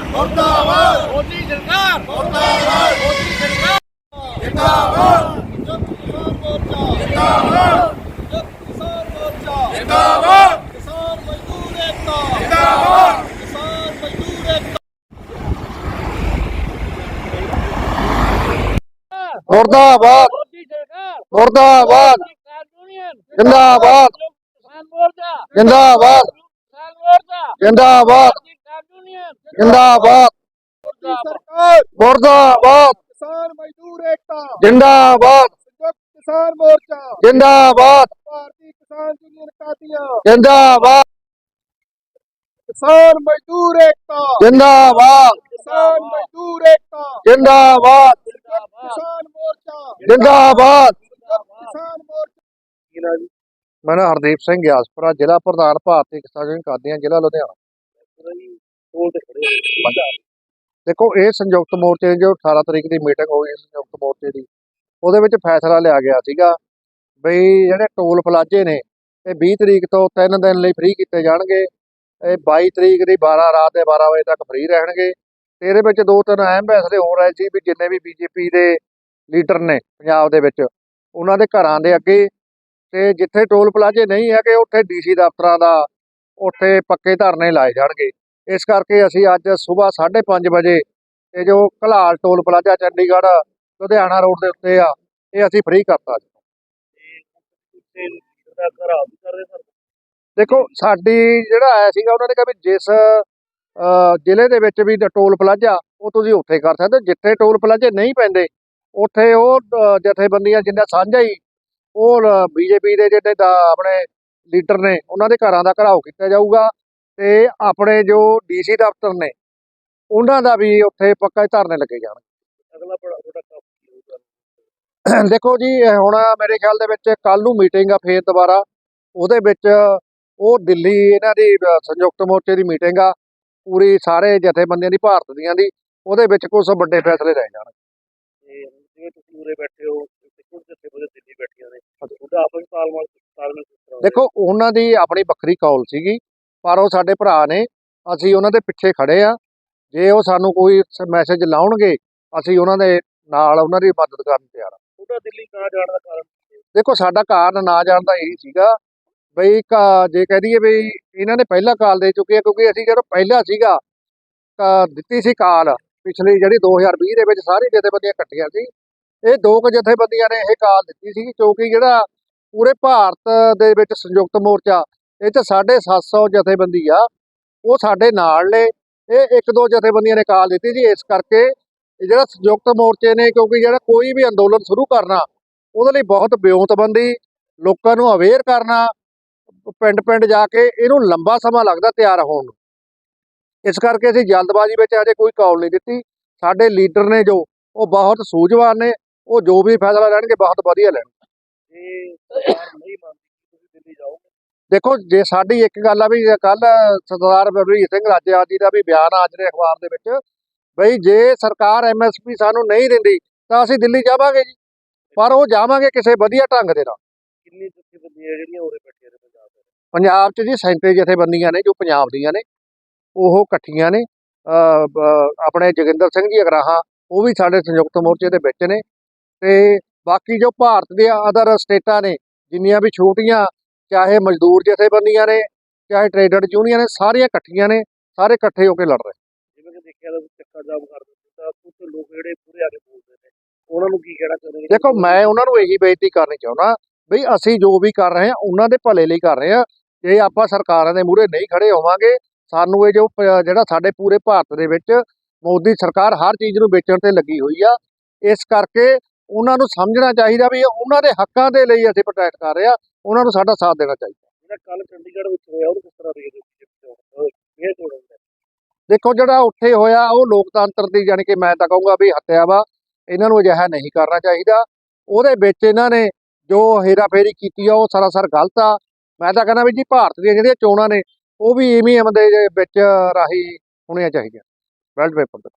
ਸਰਕਾਰ ਮੁਰਦਾਬਾਦ। ਮੋਦੀ ਸਰਕਾਰ। ਮੁਰਦਾਬਾਦ। ਮੋਦੀ ਸਰਕਾਰ। ਜਿੰਦਾਬਾਦ। ਕਿਸਾਨ ਮੋਰਚਾ। ਜਿੰਦਾਬਾਦ। ਕਿਸਾਨ ਮੋਰਚਾ। ਜਿੰਦਾਬਾਦ। ਕਿਸਾਨ ਮਜ਼ਦੂਰ ਏਕਤਾ। ਜਿੰਦਾਬਾਦ। ਕਿਸਾਨ ਮਜ਼ਦੂਰ ਏਕਤਾ। ਮੁਰਦਾਬਾਦ। ਮੋਦੀ ਸਰਕਾਰ। ਮੁਰਦਾਬਾਦ। ਕਿਸਾਨ ਯੂਨੀਅਨ। ਜਿੰਦਾਬਾਦ। ਕਿਸਾਨ ਮੋਰਚਾ। ਜਿੰਦਾਬਾਦ। ਕਿਸਾਨ ਮੋਰਚਾ। ਜਿੰਦਾਬਾਦ। ਕਿਸਾਨ ਯੂਨੀਅਨ ਜਿੰਦਾਬਾਦ। ਸਰਕਾਰ ਮੁਰਦਾਬਾਦ। ਕਿਸਾਨ ਮਜ਼ਦੂਰ ਏਕਤਾ। ਜਿੰਦਾਬਾਦ। ਸੰਯੁਕਤ ਕਿਸਾਨ ਮੋਰਚਾ। ਜਿੰਦਾਬਾਦ। ਭਾਰਤੀ ਕਿਸਾਨ ਯੂਨੀਅਨ ਕਾਦੀਆਂ ਜਿੰਦਾਬਾਦ। ਕਿਸਾਨ ਮਜ਼ਦੂਰ ਏਕਤਾ। ਜਿੰਦਾਬਾਦ। ਕਿਸਾਨ ਮਜ਼ਦੂਰ ਏਕਤਾ। ਜਿੰਦਾਬਾਦ। ਕਿਸਾਨ ਮੋਰਚਾ। ਜਿੰਦਾਬਾਦ। ਕਿਸਾਨ ਮੋਰਚਾ। ਮੈਂ ਨਾ ਹਰਦੀਪ ਸਿੰਘ ਗਿਆਸਪੁਰਾ ਜ਼ਿਲ੍ਹਾ ਪ੍ਰਧਾਨ ਭਾਰਤੀ ਕਿਸਾਨ ਯੂਨੀਅਨ ਕਾਦੀਆਂ ਜ਼ਿਲ੍ਹਾ ਲੁਧਿਆਣਾ। ਦੇਖੋ ਇਹ ਸੰਯੁਕਤ ਮੋਰਚੇ ਦੀ ਜੋ 18 ਤਰੀਕ ਦੀ ਮੀਟਿੰਗ ਹੋਈ ਸੀ ਸੰਯੁਕਤ ਮੋਰਚੇ ਦੀ ਉਹਦੇ ਵਿੱਚ ਫੈਸਲਾ ਲਿਆ ਗਿਆ ਸੀਗਾ ਬਈ ਜਿਹੜੇ ਟੋਲ ਪਲਾਜ਼ੇ ਨੇ ਇਹ 20 ਤਰੀਕ ਤੋਂ 3 ਦਿਨ ਲਈ ਫ੍ਰੀ ਕੀਤੇ ਜਾਣਗੇ ਇਹ 22 ਤਰੀਕ ਦੀ 12 ਰਾਤ ਦੇ 12 ਵਜੇ ਤੱਕ ਫ੍ਰੀ ਰਹਿਣਗੇ ਤੇ ਇਹਦੇ ਵਿੱਚ ਦੋ ਤਿੰਨ ਅਹਿਮ ਫੈਸਲੇ ਹੋ ਰਹੇ ਸੀ ਵੀ ਜਿੰਨੇ ਵੀ ਬੀਜੇਪੀ ਦੇ ਲੀਡਰ ਨੇ ਪੰਜਾਬ ਦੇ ਵਿੱਚ ਉਹਨਾਂ ਦੇ ਘਰਾਂ ਦੇ ਅੱਗੇ ਤੇ ਜਿੱਥੇ ਟੋਲ ਪਲਾਜ਼ੇ ਨਹੀਂ ਹੈਗੇ ਉੱਥੇ ਡੀਸੀ ਦਫ਼ਤਰਾਂ ਦਾ ਉੱਥੇ ਪੱਕੇ ਧਰਨੇ ਲਾਏ ਜਾਣਗੇ। ਇਸ ਕਰਕੇ ਅਸੀਂ ਅੱਜ ਸਵੇਰ 5:30 ਵਜੇ ਇਹ ਜੋ Kalal toll plaza Chandigarh, Ludhiana road ਦੇ ਉੱਤੇ ਆ, ਇਹ ਅਸੀਂ ਫ੍ਰੀ ਕਰਤਾ ਦੇਖੋ, ਸਾਡੀ ਜਿਹੜਾ ਆਇਆ ਸੀਗਾ, ਉਹਨਾਂ ਨੇ ਕਿਹਾ ਵੀ ਜਿਸ ਜ਼ਿਲ੍ਹੇ ਦੇ ਵਿੱਚ ਵੀ ਟੋਲ ਪਲਾਜ਼ਾ, ਉਹ ਤੁਸੀਂ ਉੱਥੇ ਕਰ ਸਕਦੇ ਜਿੱਥੇ ਟੋਲ ਪਲਾਜ਼ੇ ਨਹੀਂ ਪੈਂਦੇ, ਉੱਥੇ ਉਹ ਜਥੇਬੰਦੀਆਂ ਜਿੰਨਾ ਸਾਂਝਾ ਹੀ, ਉਹ ਬੀਜੇਪੀ ਦੇ ਜਿਹੜੇ ਦਾ ਆਪਣੇ ਲੀਡਰ ਨੇ, ਉਹਨਾਂ ਦੇ ਘਰਾਂ ਦਾ ਘਰਾਓ ਕੀਤਾ ਜਾਊਗਾ। ਤੇ ਆਪਣੇ ਜੋ ਡੀਸੀ ਦਫ਼ਤਰ ਨੇ ਉਹਨਾਂ ਦਾ ਵੀ ਉੱਥੇ ਪੱਕਾ ਹੀ ਧਰਨੇ ਲੱਗੇ ਜਾਣਗੇ। ਅਗਲਾ ਕੰਮ ਦੇਖੋ ਜੀ ਹੁਣ ਮੇਰੇ ਖਿਆਲ ਦੇ ਵਿੱਚ ਕੱਲ ਨੂੰ ਮੀਟਿੰਗ ਆ ਫੇਰ ਦੁਬਾਰਾ। ਉਹਦੇ ਵਿੱਚ ਉਹ ਦਿੱਲੀ ਇਹਨਾਂ ਦੀ ਸੰਯੁਕਤ ਮੋਰਚੇ ਦੀ ਮੀਟਿੰਗ ਆ। ਪੂਰੀ ਸਾਰੇ ਜਥੇਬੰਦੀਆਂ ਦੀ ਭਾਰਤ ਦੀਆਂ ਦੀ। ਉਹਦੇ ਵਿੱਚ ਕੁਝ ਵੱਡੇ ਫੈਸਲੇ ਜਾਣਗੇ। ਜਿਵੇਂ ਤੁਸੀਂ ਉਰੇ ਬੈਠੇ ਹੋ ਕੁਝ ਦਿੱਲੀ ਬੈਠੀਆਂ ਨੇ। ਆਪਸ ਤਾਲਮੇਲ ਦੇਖੋ ਉਹਨਾਂ ਦੀ ਆਪਣੀ ਵੱਖਰੀ ਕੌਲ ਸੀਗੀ। ਪਰ ਉਹ ਸਾਡੇ ਭਰਾ ਨੇ ਅਸੀਂ ਉਹਨਾਂ ਦੇ ਪਿੱਛੇ ਖੜੇ ਆ। ਜੇ ਉਹ ਸਾਨੂੰ ਕੋਈ ਮੈਸੇਜ ਲਾਉਣਗੇ ਅਸੀਂ ਉਹਨਾਂ ਦੇ ਨਾਲ ਉਹਨਾਂ ਦੀ ਮਦਦ ਕਰਨ ਤਿਆਰ ਆ। ਤੁਹਾਡਾ ਦਿੱਲੀ ਨਾ ਜਾਣ ਦਾ ਕਾਰਨ ਦੇਖੋ ਸਾਡਾ ਕਾਰਨ ਨਾ ਜਾਣ ਦਾ ਇਹੀ ਸੀਗਾ ਬਈ ਜੇ ਕਹਿ ਦਈਏ ਵੀ ਇਹਨਾਂ ਨੇ ਪਹਿਲਾਂ ਕਾਲ ਦੇ ਚੁੱਕੇ ਆ ਕਿਉਂਕਿ ਅਸੀਂ ਜਦੋਂ ਪਹਿਲਾਂ ਸੀਗਾ ਦਿੱਤੀ ਸੀ ਕਾਲ ਪਿਛਲੀ ਜਿਹੜੀ 2020 ਦੇ ਵਿੱਚ ਸਾਰੀ ਜਥੇਬੰਦੀਆਂ ਇਕੱਠੀਆਂ ਸੀ। ਇਹ ਦੋ ਕੁ ਜਥੇਬੰਦੀਆਂ ਨੇ ਇਹ ਕਾਲ ਦਿੱਤੀ ਸੀ ਕਿਉਂਕਿ ਜਿਹੜਾ ਪੂਰੇ ਭਾਰਤ ਦੇ ਵਿੱਚ ਸੰਯੁਕਤ ਮੋਰਚਾ ਇਹ 'ਚ 750 ਜਥੇਬੰਦੀ ਆ, ਉਹ ਸਾਡੇ ਨਾਲ ਨੇ, ਇਹ ਇੱਕ ਦੋ ਜਥੇਬੰਦੀਆਂ ਨੇ ਕਾਲ ਦਿੱਤੀ ਜੀ, ਇਸ ਕਰਕੇ ਜਿਹੜਾ ਸੰਯੁਕਤ ਮੋਰਚੇ ਨੇ, ਕਿਉਂਕਿ ਜਿਹੜਾ ਕੋਈ ਵੀ ਅੰਦੋਲਨ ਸ਼ੁਰੂ ਕਰਨਾ, ਉਹਦੇ ਲਈ ਬਹੁਤ ਬਿਉਂਤਬੰਦੀ, ਲੋਕਾਂ ਨੂੰ ਅਵੇਅਰ ਕਰਨਾ ਪਿੰਡ ਪਿੰਡ ਜਾ ਕੇ ਇਹਨੂੰ ਲੰਬਾ ਸਮਾਂ ਲੱਗਦਾ ਤਿਆਰ ਹੋਣ ਨੂੰ। ਇਸ ਕਰਕੇ ਅਸੀਂ ਜਲਦਬਾਜ਼ੀ ਵਿੱਚ ਅਜੇ ਕੋਈ ਕਾਲ ਨਹੀਂ ਦਿੱਤੀ। ਸਾਡੇ ਲੀਡਰ ਨੇ ਜੋ, ਉਹ ਬਹੁਤ ਸੂਝਵਾਨ ਨੇ, ਉਹ ਜੋ ਵੀ ਫੈਸਲਾ ਲੈਣਗੇ, ਬਹੁਤ ਵਧੀਆ ਲੈਣਗੇ। ਜੇ ਸਰਕਾਰ ਨਹੀਂ ਮੰਨਦੀ ਤੁਸੀਂ ਦਿੱਲੀ ਜਾਓਗੇ ਦੇਖੋ ਜੇ ਸਾਡੀ ਇੱਕ ਗੱਲ ਆ ਵੀ ਕੱਲ ਸਰਦਾਰ ਬਲਵੀਰ ਸਿੰਘ ਰਾਜਾ ਜੀ ਦਾ ਵੀ ਬਿਆਨ ਆ ਦੇ ਅਖਬਾਰ ਦੇ ਵਿੱਚ ਬਈ ਜੇ ਸਰਕਾਰ ਐਮਐਸਪੀ ਸਾਨੂੰ ਨਹੀਂ ਦਿੰਦੀ ਤਾਂ ਅਸੀਂ ਦਿੱਲੀ ਜਾਵਾਂਗੇ ਜੀ। ਪਰ ਉਹ ਜਾਵਾਂਗੇ ਕਿਸੇ ਵਧੀਆ ਢੰਗ ਦੇ ਨਾਲ। ਕਿੰਨੀ ਜਥੇਬੰਦੀਆਂ ਜਿਹੜੀਆਂ ਉਰੇ ਬੈਠੀਆਂ ਨੇ ਪੰਜਾਬ ਦੇ ਪੰਜਾਬ 'ਚ ਜੀ ਸੈਂਤੇ ਜਥੇਬੰਦੀਆਂ ਨੇ ਜੋ ਪੰਜਾਬ ਦੀਆਂ ਨੇ ਉਹ ਇਕੱਠੀਆਂ ਨੇ। ਆਪਣੇ ਜੋਗਿੰਦਰ ਸਿੰਘ ਜੀ ਅਗਰਾਹਾਂ ਉਹ ਵੀ ਸਾਡੇ ਸੰਯੁਕਤ ਮੋਰਚੇ ਦੇ ਵਿੱਚ ਨੇ। ਤੇ ਬਾਕੀ ਜੋ ਭਾਰਤ ਦੇ ਅਦਰ ਸਟੇਟਾਂ ਨੇ ਜਿੰਨੀਆਂ ਵੀ ਛੋਟੀਆਂ ਚਾਹੇ ਮਜ਼ਦੂਰ ਜਥੇਬੰਦੀਆਂ ਨੇ ਚਾਹੇ ਟ੍ਰੇਡਰ ਯੂਨੀਅਨ ਨੇ ਸਾਰੀਆਂ ਇਕੱਠੀਆਂ ਨੇ ਸਾਰੇ ਇਕੱਠੇ ਹੋ ਕੇ ਲੜ ਰਹੇ। ਜਿਵੇਂ ਕਿ ਦੇਖਿਆ ਤਾਂ ਚੱਕਾ ਜਾਮ ਕਰ ਦਿੰਦੇ ਤਾਂ ਕੁਝ ਲੋਕ ਜਿਹੜੇ ਪੂਰੇ ਆ ਕੇ ਬੋਲਦੇ ਨੇ। ਉਹਨਾਂ ਨੂੰ ਕੀ ਕਹਿਣਾ ਚਾਹੁੰਦੇ ਦੇਖੋ ਮੈਂ ਉਹਨਾਂ ਨੂੰ ਇਹੀ ਬੇਨਤੀ ਕਰਨੀ ਚਾਹੁੰਦਾ ਵੀ ਅਸੀਂ ਜੋ ਵੀ ਕਰ ਰਹੇ ਹਾਂ ਉਹਨਾਂ ਦੇ ਭਲੇ ਲਈ ਕਰ ਰਹੇ ਹਾਂ। ਜੇ ਆਪਾਂ ਸਰਕਾਰਾਂ ਦੇ ਮੂਹਰੇ ਨਹੀਂ ਖੜੇ ਹੋਵਾਂਗੇ ਸਾਨੂੰ ਇਹ ਜੋ ਜਿਹੜਾ ਸਾਡੇ ਪੂਰੇ ਭਾਰਤ ਦੇ ਵਿੱਚ ਮੋਦੀ ਸਰਕਾਰ ਹਰ ਚੀਜ਼ ਨੂੰ ਵੇਚਣ ਤੇ ਲੱਗੀ ਹੋਈ ਆ ਇਸ ਕਰਕੇ ਉਹਨਾਂ ਨੂੰ ਸਮਝਣਾ ਚਾਹੀਦਾ ਵੀ ਉਹਨਾਂ ਦੇ ਹੱਕਾਂ ਦੇ ਲਈ ਅਸੀਂ ਪ੍ਰੋਟੈਕਟ ਕਰ ਰਹੇ ਆ ਉਹਨਾਂ ਨੂੰ ਸਾਡਾ ਸਾਥ ਦੇਣਾ ਚਾਹੀਦਾ। ਜਿਹੜਾ ਕੱਲ ਚੰਡੀਗੜ੍ਹ ਵਿੱਚ ਹੋਇਆ ਉਹਨੂੰ ਕਿਸ ਤਰ੍ਹਾਂ ਦੇਖਦੇ ਹੋ ਦਾ ਦੇਖੋ ਜਿਹੜਾ ਉੱਥੇ ਹੋਇਆ ਉਹ ਲੋਕਤੰਤਰ ਦੀ ਜਾਣੀ ਕਿ ਮੈਂ ਤਾਂ ਕਹੂੰਗਾ ਵੀ ਹੱਤਿਆ ਵਾ ਇਹਨਾਂ ਨੂੰ ਅਜਿਹਾ ਨਹੀਂ ਕਰਨਾ ਚਾਹੀਦਾ। ਉਹਦੇ ਵਿੱਚ ਇਹਨਾਂ ਨੇ ਜੋ ਹੇਰਾਫੇਰੀ ਕੀਤੀ ਆ ਉਹ ਸਰਾਸਰ ਗਲਤ ਆ। ਮੈਂ ਤਾਂ ਕਹਿੰਦਾ ਵੀ ਜੀ ਭਾਰਤ ਦੀਆਂ ਜਿਹੜੀਆਂ ਚੋਣਾਂ ਨੇ ਉਹ ਵੀ ਇਵੇਂ ਦੇ ਵਿੱਚ ਰਾਹੀ ਹੋਣੀਆਂ ਚਾਹੀਦੀਆਂ। ਬੈਲਟ ਪੇਪਰ ਤੇ